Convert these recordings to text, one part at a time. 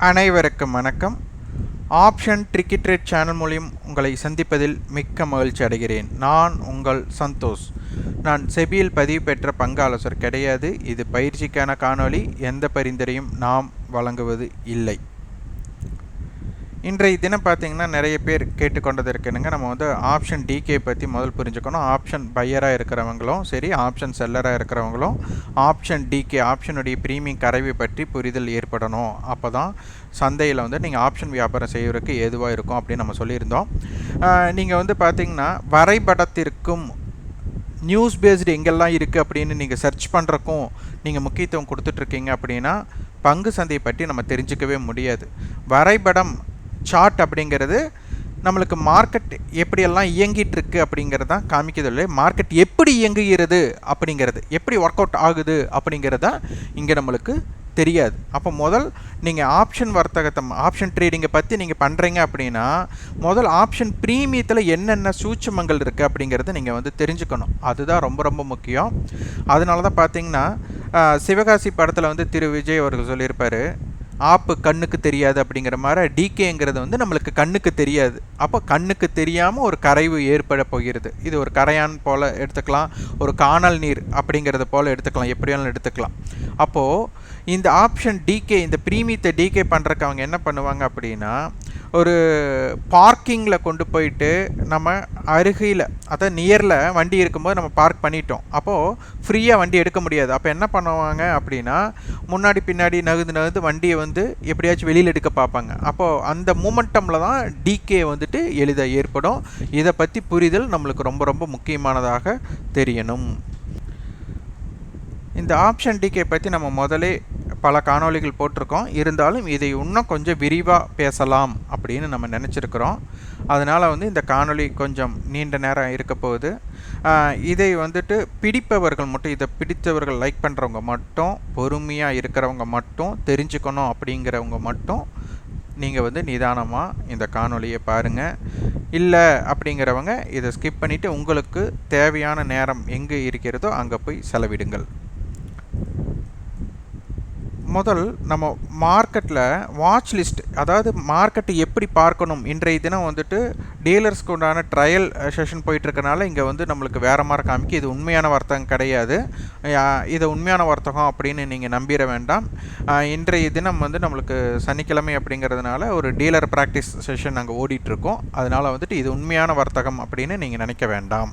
அனைவருக்கும் வணக்கம். Option டிரிக்கெட் channel மூலியம் உங்களை சந்திப்பதில் மிக்க மகிழ்ச்சி அடைகிறேன். நான் உங்கள் சந்தோஷ். நான் செபியில் பதிவு பெற்ற பங்காலோசர் கிடையாது. இது பயிற்சிக்கான காணொளி. எந்த பரிந்துரையும் நாம் வழங்குவது இல்லை. இன்றைய தினம் பார்த்திங்கன்னா நிறைய பேர் கேட்டுக்கொண்டது இருக்குனுங்க நம்ம வந்து ஆப்ஷன் டிகே பற்றி முதல் புரிஞ்சுக்கணும். ஆப்ஷன் பையராக இருக்கிறவங்களும் சரி ஆப்ஷன் செல்லராக இருக்கிறவங்களும் ஆப்ஷன் டிகே ஆப்ஷனுடைய ப்ரீமியம் கரைவை பற்றி புரிதல் ஏற்படணும். அப்போ தான் சந்தையில் வந்து நீங்கள் ஆப்ஷன் வியாபாரம் செய்வதற்கு ஏதுவாக இருக்கும் அப்படின்னு நம்ம சொல்லியிருந்தோம். நீங்கள் வந்து பார்த்தீங்கன்னா வரைபடத்திற்கும் நியூஸ் பேஸ்டு எங்கெல்லாம் இருக்குது அப்படின்னு நீங்கள் சர்ச் பண்ணுறக்கும் நீங்கள் முக்கியத்துவம் கொடுத்துட்ருக்கீங்க அப்படின்னா பங்கு சந்தையை பற்றி நம்ம தெரிஞ்சுக்கவே முடியாது. வரைபடம் சார்ட் அப்படிங்கிறது நம்மளுக்கு மார்க்கெட் எப்படியெல்லாம் இயங்கிட்டுருக்கு அப்படிங்கிறது தான் காமிக்கிறது இல்லை மார்க்கெட் எப்படி இயங்குகிறது அப்படிங்கிறது எப்படி ஒர்க் அவுட் ஆகுது அப்படிங்கிறது தான் இங்கே நம்மளுக்கு தெரியாது. அப்போ முதல் நீங்கள் ஆப்ஷன் வர்த்தகத்தை ஆப்ஷன் ட்ரேடிங்கை பற்றி நீங்கள் பண்ணுறீங்க அப்படின்னா முதல் ஆப்ஷன் ப்ரீமியத்தில் என்னென்ன சூட்சமங்கள் இருக்குது அப்படிங்கிறத நீங்கள் வந்து தெரிஞ்சுக்கணும். அதுதான் ரொம்ப ரொம்ப முக்கியம். அதனால தான் பார்த்தீங்கன்னா சிவகாசி படத்தில் வந்து திரு விஜய் அவர்கள் சொல்லியிருப்பார் ஆப்பு கண்ணுக்கு தெரியாது அப்படிங்கிற மாதிரி டிகேங்கிறது வந்து நம்மளுக்கு கண்ணுக்கு தெரியாது. அப்போ கண்ணுக்கு தெரியாமல் ஒரு கரைவு ஏற்பட போகிறது. இது ஒரு கரையான் போல் எடுத்துக்கலாம். ஒரு காணல் நீர் அப்படிங்கிறத போல் எடுத்துக்கலாம். எப்படி வேணாலும் எடுத்துக்கலாம். அப்போது இந்த ஆப்ஷன் டிகே இந்த ப்ரீமியத்தை டிகே பண்ணுறக்கு அவங்க என்ன பண்ணுவாங்க அப்படின்னா ஒரு பார்க்கிங்கில் கொண்டு போயிட்டு நம்ம அருகில் அதாவது நியரில் வண்டி இருக்கும்போது நம்ம பார்க் பண்ணிட்டோம். அப்போது ஃப்ரீயாக வண்டி எடுக்க முடியாது. அப்போ என்ன பண்ணுவாங்க அப்படின்னா முன்னாடி பின்னாடி நகுந்து நகுந்து வண்டியை வந்து எப்படியாச்சும் வெளியில் எடுக்க பார்ப்பாங்க. அப்போது அந்த மூமெண்டமில் தான் டிகே வந்துட்டு எளிதாக ஏற்படும். இதை பற்றி புரிதல் நம்மளுக்கு ரொம்ப ரொம்ப முக்கியமானதாக தெரியணும். இந்த ஆப்ஷன் டிகே பற்றி நம்ம முதலே பல காணொளிகள் போட்டிருக்கோம். இருந்தாலும் இதை இன்னும் கொஞ்சம் விரிவாக பேசலாம் அப்படின்னு நம்ம நினச்சிருக்கிறோம். அதனால் வந்து இந்த காணொளி கொஞ்சம் நீண்ட நேரம் இருக்க போகுது. இதை வந்துட்டு பிடிப்பவர்கள் மட்டும் இதை பிடித்தவர்கள் லைக் பண்ணுறவங்க மட்டும் பொறுமையாக இருக்கிறவங்க மட்டும் தெரிஞ்சுக்கணும் அப்படிங்கிறவங்க மட்டும் நீங்கள் வந்து நிதானமாக இந்த காணொலியை பாருங்கள் இல்லை அப்படிங்கிறவங்க இதை ஸ்கிப் பண்ணிவிட்டு உங்களுக்கு தேவையான நேரம் எங்கே இருக்கிறதோ அங்கே போய் செலவிடுங்கள். முதல் நம்ம மார்க்கெட்டில் வாட்ச் லிஸ்ட் அதாவது மார்க்கெட்டை எப்படி பார்க்கணும்? இன்றைய தினம் வந்துட்டு டீலர்ஸ்க்கு உண்டான ட்ரையல் செஷன் போயிட்டுருக்கனால இங்கே வந்து நம்மளுக்கு வேறு மாதிரி காமிக்கு. இது உண்மையான வர்த்தகம் கிடையாது. இதை உண்மையான வர்த்தகம் அப்படின்னு நீங்கள் நம்பிட வேண்டாம். இன்றைய தினம் வந்து நம்மளுக்கு சனிக்கிழமை அப்படிங்கிறதுனால ஒரு டீலர் ப்ராக்டிஸ் செஷன் அங்கே ஓடிட்டுருக்கோம். அதனால் வந்துட்டு இது உண்மையான வர்த்தகம் அப்படின்னு நீங்கள் நினைக்க வேண்டாம்.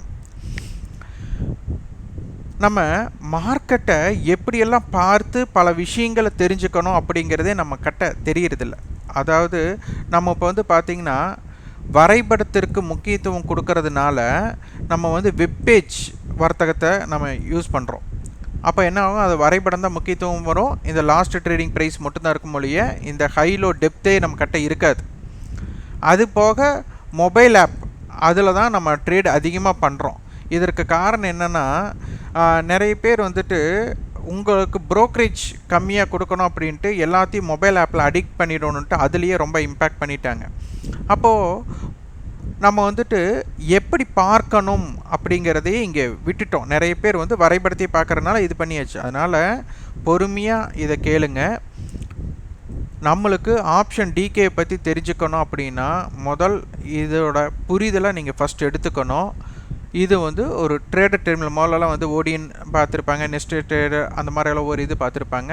நம்ம மார்க்கெட்டை எப்படியெல்லாம் பார்த்து பல விஷயங்களை தெரிஞ்சுக்கணும் அப்படிங்கிறதே நம்ம கட்ட தெரியறதில்ல. அதாவது நம்ம இப்போ வந்து பார்த்திங்கன்னா வரைபடத்திற்கு முக்கியத்துவம் கொடுக்கறதுனால நம்ம வந்து வெப்பேஜ் வர்த்தகத்தை நம்ம யூஸ் பண்ணுறோம் அப்போ என்ன ஆகும்? அது வரைபடம் தான் முக்கியத்துவம் வரும். இந்த லாஸ்ட் ட்ரேடிங் ப்ரைஸ் மட்டும்தான் இருக்கும் மொழிய இந்த ஹைலோ டெப்த்தே நம்ம கட்ட இருக்காது. அது போக மொபைல் ஆப் அதில் தான் நம்ம ட்ரேட் அதிகமாக பண்ணுறோம் இதற்கு காரணம் என்னென்னா நிறைய பேர் வந்துட்டு உங்களுக்கு ப்ரோக்கரேஜ் கம்மியாக கொடுக்கணும் அப்படின்ட்டு எல்லாத்தையும் மொபைல் ஆப்பில் அடிக்ட் பண்ணிடணுன்ட்டு அதுலேயே ரொம்ப இம்பேக்ட் பண்ணிட்டாங்க. அப்போது நம்ம வந்துட்டு எப்படி பார்க்கணும் அப்படிங்கிறதையே இங்கே விட்டுட்டோம். நிறைய பேர் வந்து வரைபடத்தை பார்க்குறதுனால இது பண்ணியாச்சு. அதனால் பொறுமையாக இதை கேளுங்க. நம்மளுக்கு ஆப்ஷன் டிகே பற்றி தெரிஞ்சுக்கணும் அப்படின்னா முதல் இதோட புரிதலை நீங்கள் ஃபஸ்ட் எடுத்துக்கணும். இது வந்து ஒரு ட்ரேடர் டெர்மினல் முதல்லலாம் வந்து ஓடியன் பார்த்துருப்பாங்க நெஸ்ட் ட்ரேடர் அந்த மாதிரியெல்லாம் ஒரு இது பார்த்துருப்பாங்க.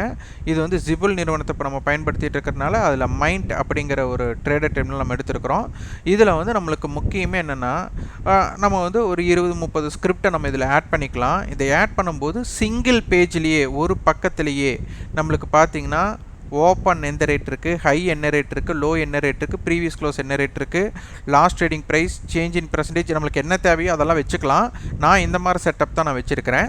இது வந்து ஜிபுல் நிறுவனத்தை இப்போ நம்ம பயன்படுத்திகிட்டு இருக்கிறதுனால அதில் மைண்ட் அப்படிங்கிற ஒரு ட்ரேடர் டெர்மினல் நம்ம எடுத்துருக்குறோம். இதில் வந்து நம்மளுக்கு முக்கியமே என்னென்னா நம்ம வந்து ஒரு இருபது முப்பது ஸ்கிரிப்டை நம்ம இதில் ஆட் பண்ணிக்கலாம். இதை ஆட் பண்ணும்போது சிங்கிள் பேஜ்லேயே ஒரு பக்கத்துலேயே நம்மளுக்கு பார்த்திங்கன்னா ஓப்பன் எந்த ரேட் இருக்குது ஹை என்ன ரேட் இருக்குது லோ என்ன ரேட் இருக்குது ப்ரீவியஸ் க்ளோஸ் என்ன ரேட் இருக்குது last trading price change in percentage நம்மளுக்கு என்ன தேவையோ அதெல்லாம் வச்சுக்கலாம். நான் இந்த மாதிரி செட்டப் தான் நான் வச்சுருக்கிறேன்.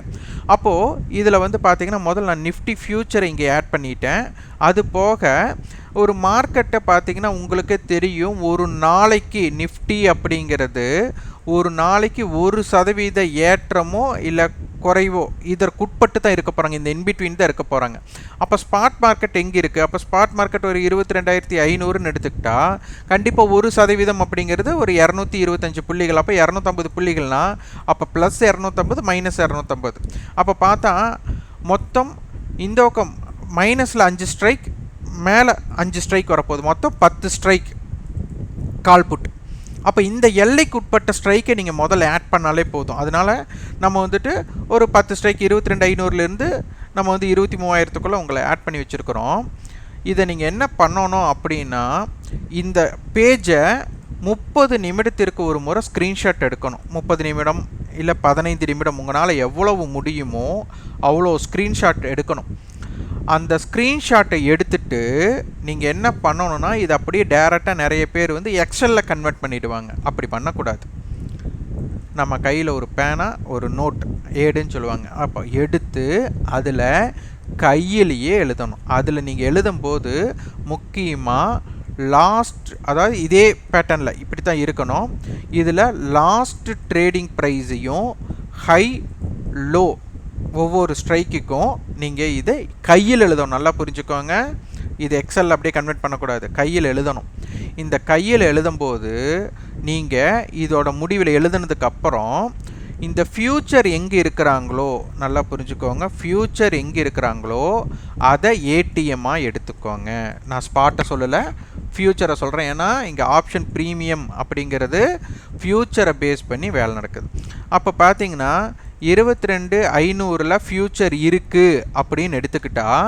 அப்போது இதில் வந்து பார்த்திங்கன்னா முதல்ல நான் நிஃப்டி ஃப்யூச்சரை இங்கே ஆட் பண்ணிட்டேன். அது போக ஒரு மார்க்கெட்டை பார்த்திங்கன்னா உங்களுக்கே தெரியும் ஒரு நாளைக்கு நிஃப்டி அப்படிங்கிறது ஒரு நாளைக்கு ஒரு சதவீத ஏற்றமோ இல்லை குறைவோ இதற்குட்பட்டு தான் இருக்க போகிறாங்க இந்த இன்பிட்வீன் தான் இருக்க போகிறாங்க அப்போ ஸ்பாட் மார்க்கெட் எங்கே இருக்குது அப்போ ஸ்பாட் மார்க்கெட் ஒரு இருபத்தி ரெண்டாயிரத்தி ஐநூறுன்னு எடுத்துக்கிட்டால் கண்டிப்பாக ஒரு சதவீதம் அப்படிங்கிறது ஒரு இரநூத்தி இருபத்தஞ்சு புள்ளிகள். அப்போ இரநூத்தம்பது புள்ளிகள்னால் அப்போ ப்ளஸ் இரநூத்தம்பது மைனஸ் இரநூத்தம்பது. அப்போ பார்த்தா மொத்தம் இந்த பக்கம் மைனஸில் அஞ்சு ஸ்ட்ரைக் மேலே அஞ்சு ஸ்ட்ரைக் வரப்போகுது. மொத்தம் பத்து ஸ்ட்ரைக் கால்புட் அப்போ இந்த எல்லைக்கு உட்பட்ட ஸ்ட்ரைக்கை நீங்கள் முதல்ல ஆட் பண்ணாலே போதும். அதனால் நம்ம வந்துட்டு ஒரு பத்து ஸ்ட்ரைக் இருபத்தி ரெண்டு ஐநூறுலேருந்து நம்ம வந்து இருபத்தி மூவாயிரத்துக்குள்ளே உங்களை ஆட் பண்ணி வச்சுருக்குறோம். இதை நீங்கள் என்ன பண்ணணும் அப்படின்னா இந்த பேஜை முப்பது நிமிடத்திற்கு ஒரு முறை ஸ்க்ரீன்ஷாட் எடுக்கணும். முப்பது நிமிடம் இல்லை பதினைந்து நிமிடம் உங்களால் எவ்வளவு முடியுமோ அவ்வளோ ஸ்க்ரீன்ஷாட் எடுக்கணும். அந்த ஸ்க்ரீன்ஷாட்டை எடுத்துட்டு நீங்கள் என்ன பண்ணணும்னா இது அப்படியே டேரெக்டாக நிறைய பேர் வந்து எக்ஸலில் கன்வெர்ட் பண்ணிவிடுவாங்க அப்படி பண்ணக்கூடாது. நம்ம கையில் ஒரு பேனா ஒரு நோட் ஏடுன்னு சொல்லுவாங்க. அப்போ எடுத்து அதில் கையிலேயே எழுதணும். அதில் நீங்கள் எழுதும்போது முக்கியமாக லாஸ்ட் அதாவது இதே பேட்டர்னில் இப்படி தான் இருக்கணும். இதில் லாஸ்ட் ட்ரேடிங் ப்ரைஸையும் ஹை லோ ஒவ்வொரு ஸ்ட்ரைக்குக்கும் நீங்கள் இதை கையில் எழுதணும். நல்லா புரிஞ்சுக்கோங்க. இது எக்ஸல் அப்படியே கன்வெர்ட் பண்ணக்கூடாது. கையில் எழுதணும். இந்த கையில் எழுதும்போது நீங்கள் இதோட முடிவில் எழுதுனதுக்கப்புறம் இந்த ஃப்யூச்சர் எங்கே இருக்கிறாங்களோ நல்லா புரிஞ்சுக்கோங்க. ஃப்யூச்சர் எங்கே இருக்கிறாங்களோ அதை ஏடிஎம்மாக எடுத்துக்கோங்க. நான் ஸ்பாட்டை சொல்லலை. ஃப்யூச்சரை சொல்கிறேன் ஏன்னா இங்கே ஆப்ஷன் ப்ரீமியம் அப்படிங்கிறது ஃப்யூச்சரை பேஸ் பண்ணி வேலை நடக்குது. அப்போ பார்த்தீங்கன்னா இருபத்தி ரெண்டு ஐநூறில் ஃப்யூச்சர் இருக்குது அப்படின்னு எடுத்துக்கிட்டால்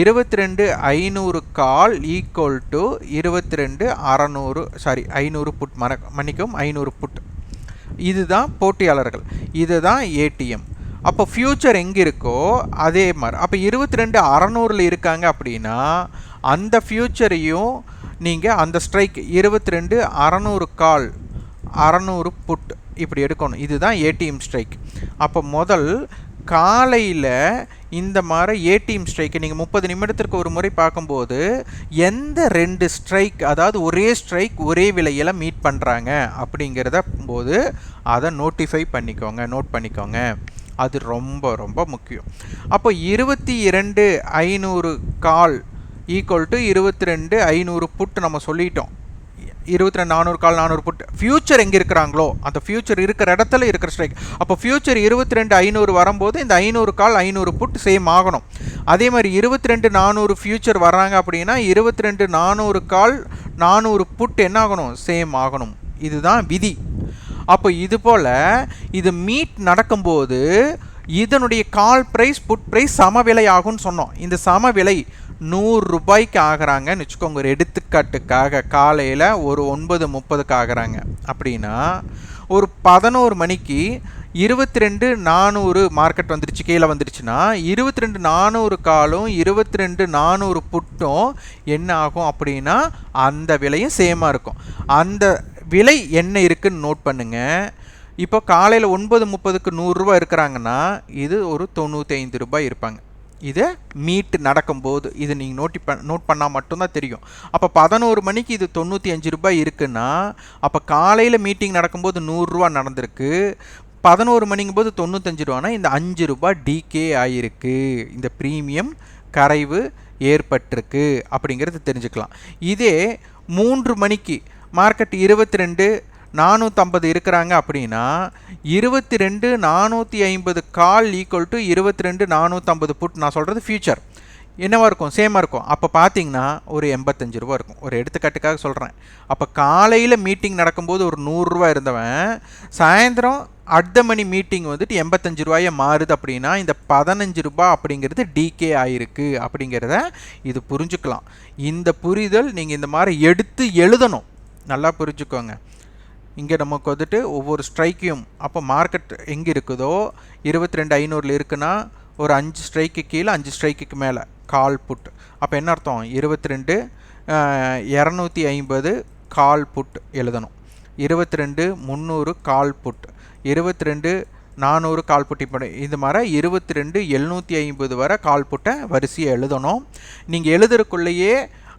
இருபத்தி ரெண்டு ஐநூறு கால் ஈக்குவல் டு இருபத்தி ரெண்டு அறநூறு சாரி ஐநூறு புட் மன மன்னிக்கும் ஐநூறு புட் இதுதான் போட்டியாளர்கள். இதுதான் ஏடிஎம் அப்போ ஃப்யூச்சர் எங்கே இருக்கோ அதே மாதிரி. அப்போ இருபத்தி ரெண்டு அறநூறில் இருக்காங்க அப்படின்னா அந்த ஃப்யூச்சரையும் நீங்கள் அந்த ஸ்ட்ரைக் இருபத்தி ரெண்டு அறநூறு கால் அறநூறு புட் இப்படி எடுக்கணும். இதுதான் ஏடிஎம் ஸ்ட்ரைக் அப்போ முதல் காலையில் இந்த மாதிரி ஏடிஎம் ஸ்ட்ரைக்கை நீங்கள் முப்பது நிமிடத்திற்கு ஒரு முறை பார்க்கும்போது எந்த ரெண்டு ஸ்ட்ரைக் அதாவது ஒரே ஸ்ட்ரைக் ஒரே விலையில் மீட் பண்ணுறாங்க அப்படிங்கிறத போது அதை நோட்டிஃபை பண்ணிக்கோங்க நோட் பண்ணிக்கோங்க. அது ரொம்ப ரொம்ப முக்கியம். அப்போ இருபத்தி இரண்டு ஐநூறு கால் ஈக்குவல் டு இருபத்தி ரெண்டு ஐநூறு புட்டு நம்ம சொல்லிட்டோம். இருபத்தி ரெண்டு நானூறு கால் நானூறு புட் ஃபியூச்சர் எங்கே இருக்கிறாங்களோ அந்த ஃபியூச்சர் இருக்கிற இடத்துல இருக்கிற ஸ்ட்ரைக் அப்போ ஃபியூச்சர் இருபத்தி ரெண்டு ஐநூறு வரும்போது இந்த ஐநூறு கால் ஐநூறு புட் சேம் ஆகணும். அதே மாதிரி இருபத்தி ரெண்டு நானூறு ஃபியூச்சர் வர்றாங்க அப்படின்னா இருபத்தி ரெண்டு நானூறு கால் நானூறு புட் என்ன ஆகணும்? சேம் ஆகணும். இதுதான் விதி. அப்போ இது போல் இது மீட் நடக்கும்போது இதனுடைய கால் ப்ரைஸ் புட் ப்ரைஸ் சமவிலை ஆகும்னு சொன்னோம். இந்த சமவிலை நூறு ரூபாய்க்கு ஆகிறாங்கன்னு வச்சுக்கோங்க ஒரு எடுத்துக்காட்டுக்காக காலையில் ஒரு ஒன்பது முப்பதுக்கு ஆகிறாங்க. அப்படின்னா ஒரு பதினோரு மணிக்கு இருபத்தி ரெண்டு நானூறு மார்க்கெட் வந்துருச்சு கீழே வந்துருச்சுன்னா இருபத்தி ரெண்டு நானூறு காலும் இருபத்தி ரெண்டு நானூறு புட்டும் என்ன ஆகும் அப்படின்னா அந்த விலையும் சேமாக இருக்கும். அந்த விலை என்ன இருக்குன்னு நோட் பண்ணுங்கள் இப்போ காலையில் ஒன்பது முப்பதுக்கு நூறுரூவா இருக்கிறாங்கன்னா இது ஒரு தொண்ணூற்றி ஐந்து ரூபாய் இருப்பாங்க. இது மீட் நடக்கும்போது இது நீங்கள் நோட்டி ப நோட் பண்ணால் மட்டும்தான் தெரியும். அப்போ பதினோரு மணிக்கு இது தொண்ணூற்றி அஞ்சு ரூபாய் இருக்குன்னா அப்போ காலையில் மீட்டிங் நடக்கும்போது நூறுரூவா நடந்திருக்கு. பதினோரு மணிங்கும் போது தொண்ணூத்தஞ்சு ரூபானா இந்த அஞ்சு ரூபாய் டிகே ஆகிருக்கு இந்த ப்ரீமியம் கரைவு ஏற்பட்டிருக்கு. அப்படிங்கிறது தெரிஞ்சுக்கலாம். இதே மூன்று மணிக்கு மார்க்கெட் இருபத்தி ரெண்டு நானூற்றம்பது இருக்கிறாங்க அப்படின்னா இருபத்தி ரெண்டு நானூற்றி ஐம்பது கால் ஈக்குவல் டு இருபத்தி ரெண்டு நானூற்றம்பது புட் நான் சொல்கிறது ஃபியூச்சர் என்னவாக இருக்கும்? சேமாக இருக்கும். அப்போ பார்த்தீங்கன்னா ஒரு எண்பத்தஞ்சு ரூபா இருக்கும். ஒரு எடுத்துக்காட்டுக்காக சொல்கிறேன் அப்போ காலையில் மீட்டிங் நடக்கும்போது ஒரு நூறுரூவா இருந்தவன் சாயந்தரம் அடுத்த மணி மீட்டிங் வந்துட்டு எண்பத்தஞ்சு ரூபாயை மாறுது அப்படின்னா இந்த பதினஞ்சு ரூபா அப்படிங்கிறது டிகே ஆயிருக்கு அப்படிங்கிறத இது புரிஞ்சுக்கலாம். இந்த புரிதல் நீங்கள் இந்த மாதிரி எடுத்து எழுதணும். நல்லா புரிஞ்சுக்கோங்க. இங்கே நமக்கு வந்துட்டு ஒவ்வொரு ஸ்ட்ரைக்கையும் அப்போ மார்க்கெட் எங்கே இருக்குதோ இருபத்தி ரெண்டு ஐநூறில் இருக்குன்னா ஒரு அஞ்சு ஸ்ட்ரைக்கு கீழே அஞ்சு ஸ்ட்ரைக்குக்கு மேலே கால் புட் அப்போ என்ன அர்த்தம்? இருபத்தி ரெண்டு இரநூத்தி ஐம்பது கால் புட் எழுதணும். இருபத்தி ரெண்டு முந்நூறு கால் புட் இருபத்தி ரெண்டு நானூறு கால் புட்டி படை இது மாதிரி இருபத்தி ரெண்டு எழுநூற்றி ஐம்பது வரை கால் புட்டை வரிசையை எழுதணும். நீங்கள் எழுதுறக்குள்ளேயே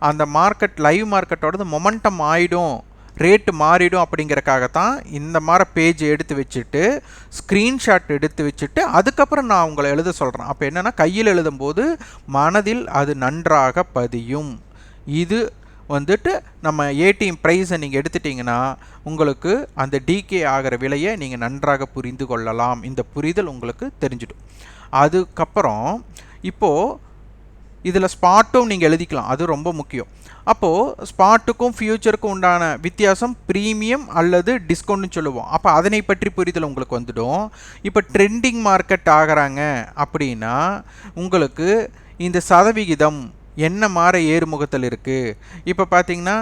அந்த மார்க்கெட் லைவ் மார்க்கெட்டோடது மொமெண்டம் ஆகிடும் ரேட்டு மாறிடும் அப்படிங்கிறக்காகத்தான் இந்த மாதிரி பேஜ் எடுத்து வச்சுட்டு ஸ்க்ரீன்ஷாட் எடுத்து வச்சுட்டு அதுக்கப்புறம் நான் உங்களை எழுத சொல்கிறேன் அப்போ என்னென்னா கையில் எழுதும்போது மனதில் அது நன்றாக பதியும். இது வந்துட்டு நம்ம ஏடிஎம் ப்ரைஸை நீங்கள் எடுத்துட்டிங்கன்னா உங்களுக்கு அந்த டிகே ஆகிற விலையை நீங்கள் நன்றாக புரிந்து கொள்ளலாம். இந்த புரிதல் உங்களுக்கு தெரிஞ்சிடும். அதுக்கப்புறம் இப்போது இதில் ஸ்பாட்டும் நீங்கள் எழுதிக்கலாம் அது ரொம்ப முக்கியம். அப்போது ஸ்பாட்டுக்கும் ஃபியூச்சருக்கும் உண்டான வித்தியாசம் ப்ரீமியம் அல்லது டிஸ்கவுண்ட்னு சொல்லுவோம். அப்போ அதனை பற்றி புரிதல் உங்களுக்கு வந்துடும். இப்போ ட்ரெண்டிங் மார்க்கெட் ஆகிறாங்க அப்படின்னா உங்களுக்கு இந்த சதவிகிதம் என்ன மாற ஏறுமுகத்தில் இருக்குது இப்போ பார்த்தீங்கன்னா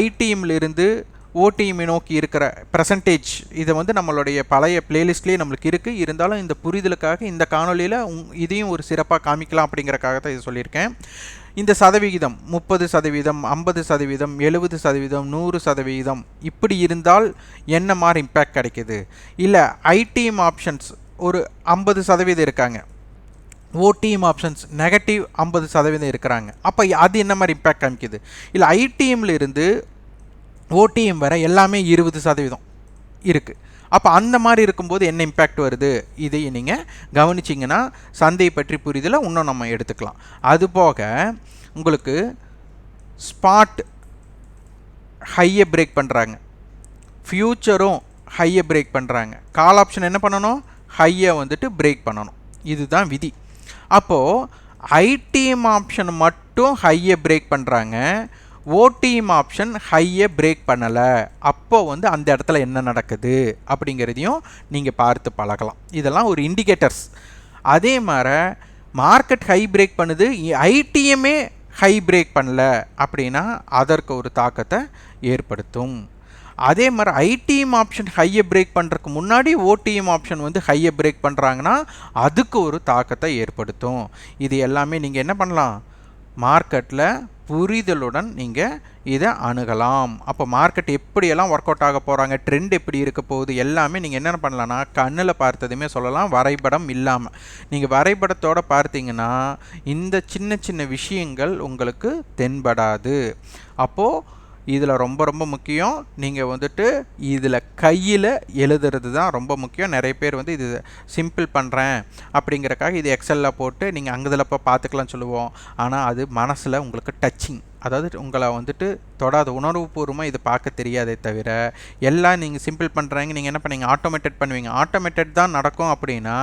ஐடிஎம்லேருந்து ஓடிஎம்ஐ நோக்கி இருக்கிற பர்சன்டேஜ் இதை வந்து நம்மளுடைய பழைய பிளேலிஸ்ட்லேயே நம்மளுக்கு இருக்குது இருந்தாலும் இந்த புரிதலுக்காக இந்த காணொலியில் இதையும் ஒரு சிறப்பாக காமிக்கலாம் அப்படிங்கிறக்காக தான் இதை சொல்லியிருக்கேன். இந்த சதவிகிதம் முப்பது சதவீதம் ஐம்பது சதவீதம் எழுபது சதவீதம் நூறு சதவீதம் இப்படி இருந்தால் என்ன மாதிரி இம்பேக்ட் கிடைக்கிது? இல்லை ஐடிஎம் ஆப்ஷன்ஸ் ஒரு ஐம்பது சதவீதம் இருக்காங்க. ஓடிஎம் ஆப்ஷன்ஸ் நெகட்டிவ் ஐம்பது சதவீதம் இருக்கிறாங்க. அப்போ அது என்ன மாதிரி இம்பேக்ட் காமிக்குது? இல்லை ஐடிஎம்ல இருந்து ஓடிஎம் வர எல்லாமே இருபது சதவீதம் இருக்குது அப்போ அந்த மாதிரி இருக்கும்போது என்ன இம்பேக்ட் வருது? இதை நீங்கள் கவனிச்சிங்கன்னா சந்தையை பற்றி புரிதலை இன்னும் நம்ம எடுத்துக்கலாம். அதுபோக உங்களுக்கு ஸ்பாட் ஹையை பிரேக் பண்ணுறாங்க ஃப்யூச்சரும் ஹையை பிரேக் பண்ணுறாங்க கால் ஆப்ஷன் என்ன பண்ணணும்? ஹையை வந்துட்டு பிரேக் பண்ணணும். இதுதான் விதி. அப்போது ஐடிஎம் ஆப்ஷன் மட்டும் ஹையை பிரேக் பண்ணுறாங்க ஓடிஎம் ஆப்ஷன் ஹையை பிரேக் பண்ணலை. அப்போ வந்து அந்த இடத்துல என்ன நடக்குது அப்படிங்கிறதையும் நீங்கள் பார்த்து பழகலாம். இதெல்லாம் ஒரு இண்டிகேட்டர்ஸ் அதே மாதிரி மார்க்கெட் ஹை பிரேக் பண்ணுது. ஐடிஎம்மே ஹை பிரேக் பண்ணல அப்படின்னா அதற்கு ஒரு தாக்கத்தை ஏற்படுத்தும். அதே மாதிரி ஐடிஎம் ஆப்ஷன் ஹையை பிரேக் பண்ணுறதுக்கு முன்னாடி ஓடிஎம் ஆப்ஷன் வந்து ஹையை பிரேக் பண்ணுறாங்கன்னா அதுக்கு ஒரு தாக்கத்தை ஏற்படுத்தும். இது எல்லாமே நீங்கள் என்ன பண்ணலாம்? மார்க்கெட்டில் புரிதலுடன் நீங்கள் இதை அணுகலாம். அப்போ மார்க்கெட் எப்படியெல்லாம் ஒர்க் அவுட் ஆக போகிறாங்க ட்ரெண்ட் எப்படி இருக்க போகுது எல்லாமே நீங்கள் என்னென்ன பண்ணலான்னா கண்ணில் பார்த்ததுமே சொல்லலாம் வரைபடம் இல்லாமல் நீங்கள் வரைபடத்தோடு பார்த்தீங்கன்னா இந்த சின்ன சின்ன விஷயங்கள் உங்களுக்கு தென்படாது. அப்போது இதில் ரொம்ப ரொம்ப முக்கியம். நீங்கள் வந்துட்டு இதில் கையில் எழுதுறது தான் ரொம்ப முக்கியம். நிறைய பேர் வந்து இது சிம்பிள் பண்ணுறேன் அப்படிங்கிறக்காக இது எக்ஸலில் போட்டு நீங்கள் அங்கதில் போய் பார்த்துக்கலாம்னு சொல்லுவோம். ஆனால் அது மனசில் உங்களுக்கு டச்சிங் அதாவது உங்களை வந்துட்டு தொடாத உணர்வுபூர்வமாக இது பார்க்க தெரியாதே தவிர எல்லாம் நீங்கள் சிம்பிள் பண்ணுறாங்க நீங்கள் என்ன பண்ணீங்க? ஆட்டோமேட்டட் பண்ணுவீங்க. ஆட்டோமேட்டட் தான் நடக்கும் அப்படின்னா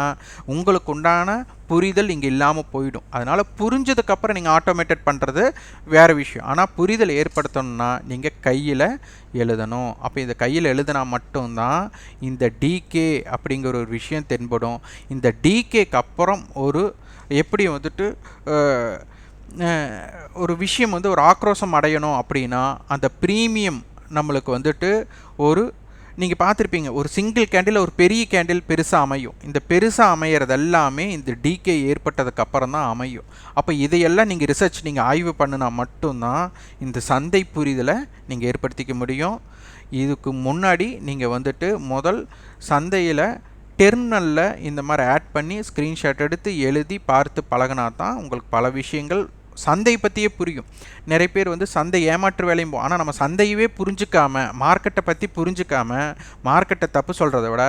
உங்களுக்கு உண்டான புரிதல் இங்கே இல்லாமல் போயிடும். அதனால் புரிஞ்சதுக்கப்புறம் நீங்கள் ஆட்டோமேட்டட் பண்ணுறது வேறு விஷயம். ஆனால் புரிதல் ஏற்படுத்தணும்னா நீங்கள் கையில் எழுதணும். அப்போ இந்த கையில் எழுதினா மட்டும்தான் இந்த டிகே அப்படிங்கிற ஒரு விஷயம் தென்படும். இந்த டிகேக்கு அப்புறம் ஒரு எப்படி வந்துட்டு ஒரு விஷயம் வந்து ஒரு ஆக்ரோஷம் அடையணும் அப்படின்னா அந்த ப்ரீமியம் நம்மளுக்கு வந்துட்டு ஒரு நீங்கள் பார்த்துருப்பீங்க ஒரு சிங்கிள் கேண்டில் ஒரு பெரிய கேண்டில் பெருசாக அமையும். இந்த பெருசாக அமையிறது எல்லாமே இந்த டிகே ஏற்பட்டதுக்கு அப்புறம் தான் அமையும். அப்போ இதையெல்லாம் நீங்கள் ரிசர்ச் நீங்கள் ஆய்வு பண்ணினா மட்டும்தான் இந்த சந்தை புரிதலை நீங்கள் ஏற்படுத்திக்க முடியும். இதுக்கு முன்னாடி நீங்கள் வந்துட்டு முதல் சந்தையில் டெர்மினலில் இந்த மாதிரி ஆட் பண்ணி ஸ்க்ரீன்ஷாட் எடுத்து எழுதி பார்த்து பழகினா தான் உங்களுக்கு பல விஷயங்கள் சந்தை பற்றியே புரியும். நிறைய பேர் வந்து சந்தை ஏமாற்று வேலையும் போ ஆனால் நம்ம சந்தையவே புரிஞ்சுக்காம மார்க்கெட்டை பற்றி புரிஞ்சிக்காம மார்க்கெட்டை தப்பு சொல்கிறத விட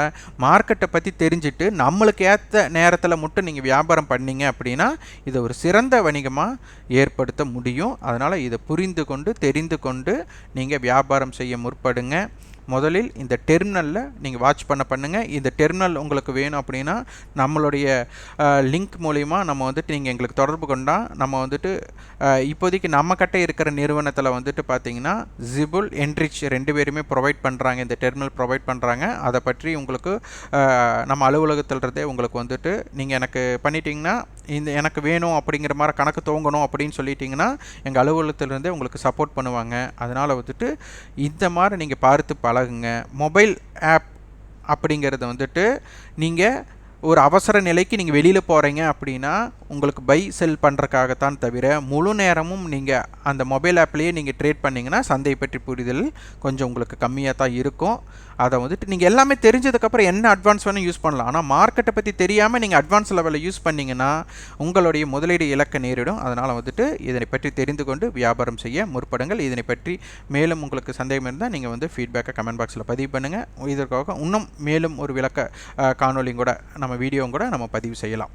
மார்க்கெட்டை பற்றி தெரிஞ்சுட்டு நம்மளுக்கு ஏற்ற நேரத்தில் மட்டும் நீங்கள் வியாபாரம் பண்ணீங்க அப்படின்னா இதை ஒரு சிறந்த வணிகமாக ஏற்படுத்த முடியும். அதனால் இதை புரிந்து கொண்டு தெரிந்து கொண்டு நீங்கள் வியாபாரம் செய்ய முற்படுங்க. முதலில் இந்த டெர்மினலில் நீங்கள் வாட்ச் பண்ண பண்ணுங்கள் இந்த டெர்மினல் உங்களுக்கு வேணும் அப்படின்னா நம்மளுடைய லிங்க் மூலிமா நம்ம வந்துட்டு நீங்கள் எங்களுக்கு தொடர்பு கொண்டால் நம்ம வந்துட்டு இப்போதைக்கு நம்ம கிட்ட இருக்கிற நிறுவனத்தில் வந்துட்டு பார்த்தீங்கன்னா ஜிபுல் என்ரிச் ரெண்டு பேருமே ப்ரொவைட் பண்ணுறாங்க இந்த டெர்மினல் ப்ரொவைட் பண்ணுறாங்க அதை பற்றி உங்களுக்கு நம்ம அலுவலகத்தில்றதே உங்களுக்கு வந்துட்டு நீங்கள் எனக்கு பண்ணிட்டீங்கன்னா இந்த எனக்கு வேணும் அப்படிங்கிற மாதிரி கணக்கு துவங்கணும் அப்படின்னு சொல்லிட்டிங்கன்னா எங்கள் அலுவலகத்திலிருந்தே உங்களுக்கு சப்போர்ட் பண்ணுவாங்க. அதனால் வந்துட்டு இந்த மாதிரி நீங்கள் பார்த்து பழகுங்க. மொபைல் ஆப் அப்படிங்கிறது வந்துட்டு நீங்கள் ஒரு அவசர நிலைக்கு நீங்கள் வெளியில் போகிறீங்க அப்படின்னா உங்களுக்கு பை செல் பண்ணுறக்காகத்தான் தவிர முழு நேரமும் நீங்கள் அந்த மொபைல் ஆப்லேயே நீங்கள் ட்ரேட் பண்ணிங்கன்னா சந்தை பற்றி புரிதல் கொஞ்சம் உங்களுக்கு கம்மியாக தான் இருக்கும். அதை வந்துட்டு நீங்கள் எல்லாமே தெரிஞ்சதுக்கப்புறம் என்ன அட்வான்ஸ் வேணும் யூஸ் பண்ணலாம். ஆனால் மார்க்கெட்டை பற்றி தெரியாமல் நீங்கள் அட்வான்ஸ் லெவலில் யூஸ் பண்ணிங்கன்னா உங்களுடைய முதலீடு இலக்க நேரிடும். அதனால் வந்துட்டு இதனை பற்றி தெரிந்து கொண்டு வியாபாரம் செய்ய முற்படுங்கள். இதனை பற்றி மேலும் உங்களுக்கு சந்தேகம் இருந்தால் நீங்கள் வந்து ஃபீட்பேக்கை கமெண்ட் பாக்ஸில் பதிவு பண்ணுங்கள் இதற்காக இன்னும் மேலும் ஒரு விளக்க காணொலியும் கூட நம்ம வீடியோவும் கூட நம்ம பதிவு செய்யலாம்.